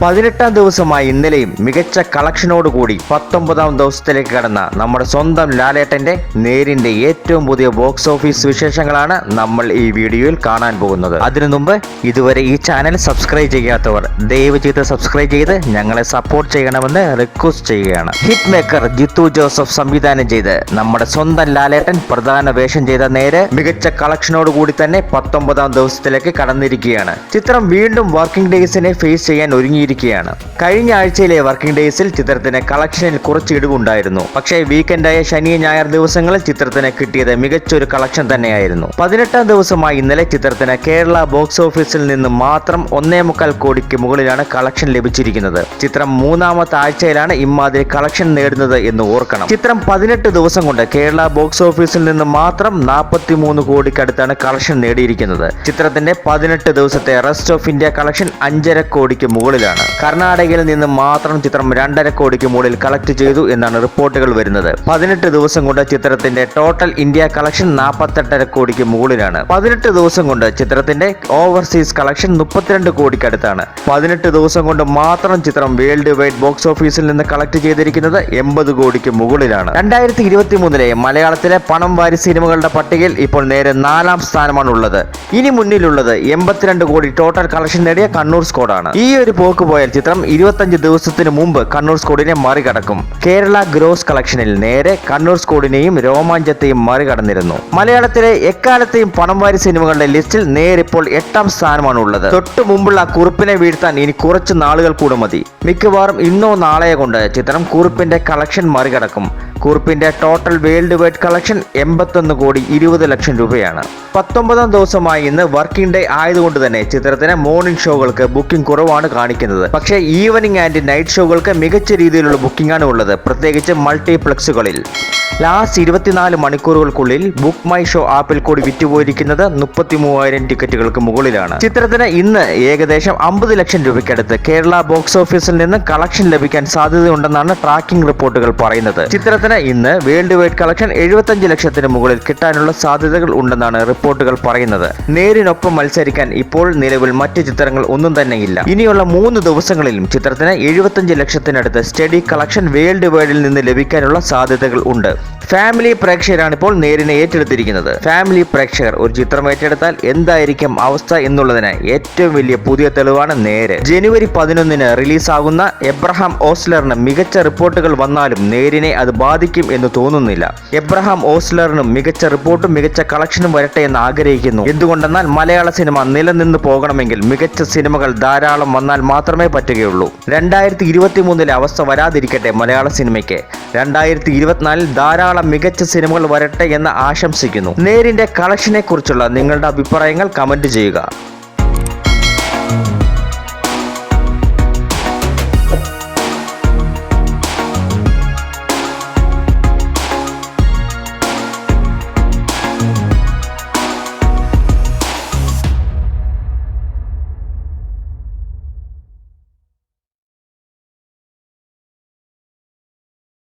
പതിനെട്ടാം ദിവസമായി ഇന്നലെയും മികച്ച കളക്ഷനോടുകൂടി പത്തൊമ്പതാം ദിവസത്തിലേക്ക് കടന്ന നമ്മുടെ സ്വന്തം ലാലേട്ടന്റെ നേരിന്റെ ഏറ്റവും പുതിയ ബോക്സ് ഓഫീസ് വിശേഷങ്ങളാണ് നമ്മൾ ഈ വീഡിയോയിൽ കാണാൻ പോകുന്നത്. അതിനു മുമ്പ് ഇതുവരെ ഈ ചാനൽ സബ്സ്ക്രൈബ് ചെയ്യാത്തവർ ദയവ് ചെയ്ത് സബ്സ്ക്രൈബ് ചെയ്ത് ഞങ്ങളെ സപ്പോർട്ട് ചെയ്യണമെന്ന് റിക്വസ്റ്റ് ചെയ്യുകയാണ്. ഹിറ്റ് മേക്കർ ജിത്തു ജോസഫ് സംവിധാനം ചെയ്ത് നമ്മുടെ സ്വന്തം ലാലേട്ടൻ പ്രധാന വേഷം ചെയ്ത നേരെ മികച്ച കളക്ഷനോടുകൂടി തന്നെ പത്തൊമ്പതാം ദിവസത്തിലേക്ക് കടന്നിരിക്കുകയാണ്. ചിത്രം വീണ്ടും വർക്കിംഗ് ഡേയ്സിനെ ഫേസ് ചെയ്യാൻ ഒരുങ്ങിയിരിക്കുകയാണ് കഴിഞ്ഞ ആഴ്ചയിലെ വർക്കിംഗ് ഡേയ്സിൽ ചിത്രത്തിന് കളക്ഷനിൽ കുറച്ച് ഇടിവുണ്ടായിരുന്നു. പക്ഷേ വീക്കെൻഡായ ശനി ഞായർ ദിവസങ്ങളിൽ ചിത്രത്തിന് കിട്ടിയത് മികച്ചൊരു കളക്ഷൻ തന്നെയായിരുന്നു. പതിനെട്ടാം ദിവസമായി ഇന്നലെ ചിത്രത്തിന് കേരള ബോക്സ് ഓഫീസിൽ നിന്ന് മാത്രം ഒന്നേ മുക്കാൽ കോടിക്ക് മുകളിലാണ് കളക്ഷൻ ലഭിച്ചിരിക്കുന്നത്. ചിത്രം മൂന്നാമത്തെ ആഴ്ചയിലാണ് ഇമാതിരി കളക്ഷൻ നേടുന്നത് എന്ന് ഓർക്കണം. ചിത്രം പതിനെട്ട് ദിവസം കൊണ്ട് കേരള ബോക്സ് ഓഫീസിൽ നിന്ന് മാത്രം നാൽപ്പത്തി മൂന്ന് കോടിക്കടുത്താണ് കളക്ഷൻ നേടിയിരിക്കുന്നത്. ചിത്രത്തിന്റെ പതിനെട്ട് ദിവസത്തെ റെസ്റ്റ് ഓഫ് ഇന്ത്യ കളക്ഷൻ അഞ്ചര കോടിക്ക് മുകളിലാണ്. കർണാടകയിൽ നിന്ന് മാത്രം ചിത്രം രണ്ടര കോടിക്ക് മുകളിൽ കളക്ട് ചെയ്തു എന്നാണ് റിപ്പോർട്ടുകൾ വരുന്നത്. പതിനെട്ട് ദിവസം കൊണ്ട് ചിത്രത്തിന്റെ ടോട്ടൽ ഇന്ത്യ കളക്ഷൻ നാൽപ്പത്തെട്ടര കോടിക്ക് മുകളിലാണ്. പതിനെട്ട് ദിവസം കൊണ്ട് ചിത്രത്തിന്റെ ഓവർസീസ് കളക്ഷൻ മുപ്പത്തിരണ്ട് കോടിക്കടുത്താണ് പതിനെട്ട് ദിവസം കൊണ്ട് മാത്രം ചിത്രം വേൾഡ് വൈഡ് ബോക്സ് ഓഫീസിൽ നിന്ന് കളക്ട് ചെയ്തിരിക്കുന്നത് എൺപത് കോടിക്ക് മുകളിലാണ്. രണ്ടായിരത്തി ഇരുപത്തി മൂന്നിലെ മലയാളത്തിലെ പണം വാരി സിനിമകളുടെ പട്ടികയിൽ ഇപ്പോൾ നേരെ നാലാം സ്ഥാനമാണുള്ളത്. ഇനി മുന്നിലുള്ളത് എൺപത്തിരണ്ട് കോടി ടോട്ടൽ കളക്ഷൻ നേടിയ കണ്ണൂർ സ്കോഡാണ് ഈ ഒരു പോക്ക് പോയാൽ ചിത്രം ഇരുപത്തഞ്ച് ദിവസത്തിന് മുമ്പ് കണ്ണൂർ സ്കോഡിനെ മറികടക്കും. കേരള ഗ്രോസ് കളക്ഷനിൽ നേരെ കണ്ണൂർ സ്കോഡിനെയും രോമാഞ്ചത്തെയും മറികടന്നിരുന്നു. മലയാളത്തിലെ എക്കാലത്തെയും പണം വാരി സിനിമകളുടെ ലിസ്റ്റിൽ നേരിപ്പോൾ എട്ടാം സ്ഥാനമാണ് ഉള്ളത് തൊട്ടു മുമ്പുള്ള കുറിപ്പിനെ വീഴ്ത്താൻ ഇനി കുറച്ച് നാളുകൾ കൂടെ മതി. മിക്കവാറും ഇന്നോ നാളെയോ കൊണ്ട് ചിത്രം കുറിപ്പിന്റെ കളക്ഷൻ മറികടക്കും. കുറിപ്പിന്റെ ടോട്ടൽ വേൾഡ് വൈഡ് കളക്ഷൻ എൺപത്തൊന്ന് കോടി ഇരുപത് ലക്ഷം രൂപയാണ്. പത്തൊമ്പതാം ദിവസമായി ഇന്ന് വർക്കിംഗ് ഡേ ആയതുകൊണ്ട് തന്നെ ചിത്രത്തിന് മോർണിംഗ് ഷോകൾക്ക് ബുക്കിംഗ് കുറവാണ് കാണിക്കുന്നത്. പക്ഷേ ഈവനിങ് ആൻഡ് നൈറ്റ് ഷോകൾക്ക് മികച്ച രീതിയിലുള്ള ബുക്കിംഗ് ആണ് ഉള്ളത്. പ്രത്യേകിച്ച് മൾട്ടിപ്ലക്സുകളിൽ. ലാസ്റ്റ് ഇരുപത്തിനാല് മണിക്കൂറുകൾക്കുള്ളിൽ ബുക്ക് മൈ ഷോ ആപ്പിൽ കൂടി വിറ്റുപോയിരിക്കുന്നത് മുപ്പത്തി മൂവായിരം ടിക്കറ്റുകൾക്ക് മുകളിലാണ്. ചിത്രത്തിന് ഇന്ന് ഏകദേശം അമ്പത് ലക്ഷം രൂപയ്ക്കടുത്ത് കേരള ബോക്സ് ഓഫീസിൽ നിന്ന് കളക്ഷൻ ലഭിക്കാൻ സാധ്യതയുണ്ടെന്നാണ് ട്രാക്കിംഗ് റിപ്പോർട്ടുകൾ പറയുന്നത്. ചിത്രത്തിന് ഇന്ന് വേൾഡ് വൈഡ് കളക്ഷൻ എഴുപത്തഞ്ച് ലക്ഷത്തിന് മുകളിൽ കിട്ടാനുള്ള സാധ്യതകൾ ഉണ്ടെന്നാണ് റിപ്പോർട്ടുകൾ പറയുന്നത്. നേരിനൊപ്പം മത്സരിക്കാൻ ഇപ്പോൾ നിലവിൽ മറ്റ് ചിത്രങ്ങൾ ഒന്നും തന്നെയില്ല. ഇനിയുള്ള മൂന്ന് ദിവസങ്ങളിലും ചിത്രത്തിന് എഴുപത്തഞ്ച് ലക്ഷത്തിനടുത്ത് സ്റ്റഡി കളക്ഷൻ വേൾഡ് വൈഡിൽ നിന്ന് ലഭിക്കാനുള്ള സാധ്യതകൾ ഉണ്ട്. ഫാമിലി പ്രേക്ഷകരാണ് ഇപ്പോൾ നേരിനെ ഏറ്റെടുത്തിരിക്കുന്നത്. ഫാമിലി പ്രേക്ഷകർ ഒരു ചിത്രം ഏറ്റെടുത്താൽ എന്തായിരിക്കും അവസ്ഥ എന്നുള്ളതിന് ഏറ്റവും വലിയ പുതിയ തെളിവാണ് നേര്. ജനുവരി പതിനൊന്നിന് റിലീസാകുന്ന എബ്രഹാം ഓസ്ലറിന് മികച്ച റിപ്പോർട്ടുകൾ വന്നാലും നേരിനെ അത് ബാധിക്കും എന്ന് തോന്നുന്നില്ല. എബ്രഹാം ഓസ്ലറിനും മികച്ച റിപ്പോർട്ടും മികച്ച കളക്ഷനും വരട്ടെ എന്ന് ആഗ്രഹിക്കുന്നു. എന്തുകൊണ്ടെന്നാൽ മലയാള സിനിമ നിലനിന്ന് പോകണമെങ്കിൽ മികച്ച സിനിമകൾ ധാരാളം വന്നാൽ മാത്രമേ പറ്റുകയുള്ളൂ. രണ്ടായിരത്തി ഇരുപത്തി മൂന്നിലെ അവസ്ഥ വരാതിരിക്കട്ടെ മലയാള സിനിമയ്ക്ക്. രണ്ടായിരത്തി ഇരുപത്തിനാലിൽ ധാരാളം മികച്ച സിനിമകൾ വരട്ടെ എന്ന് ആശംസിക്കുന്നു. നേരിന്റെ കളക്ഷനെ കുറിച്ചുള്ള നിങ്ങളുടെ അഭിപ്രായങ്ങൾ കമന്റ് ചെയ്യുക.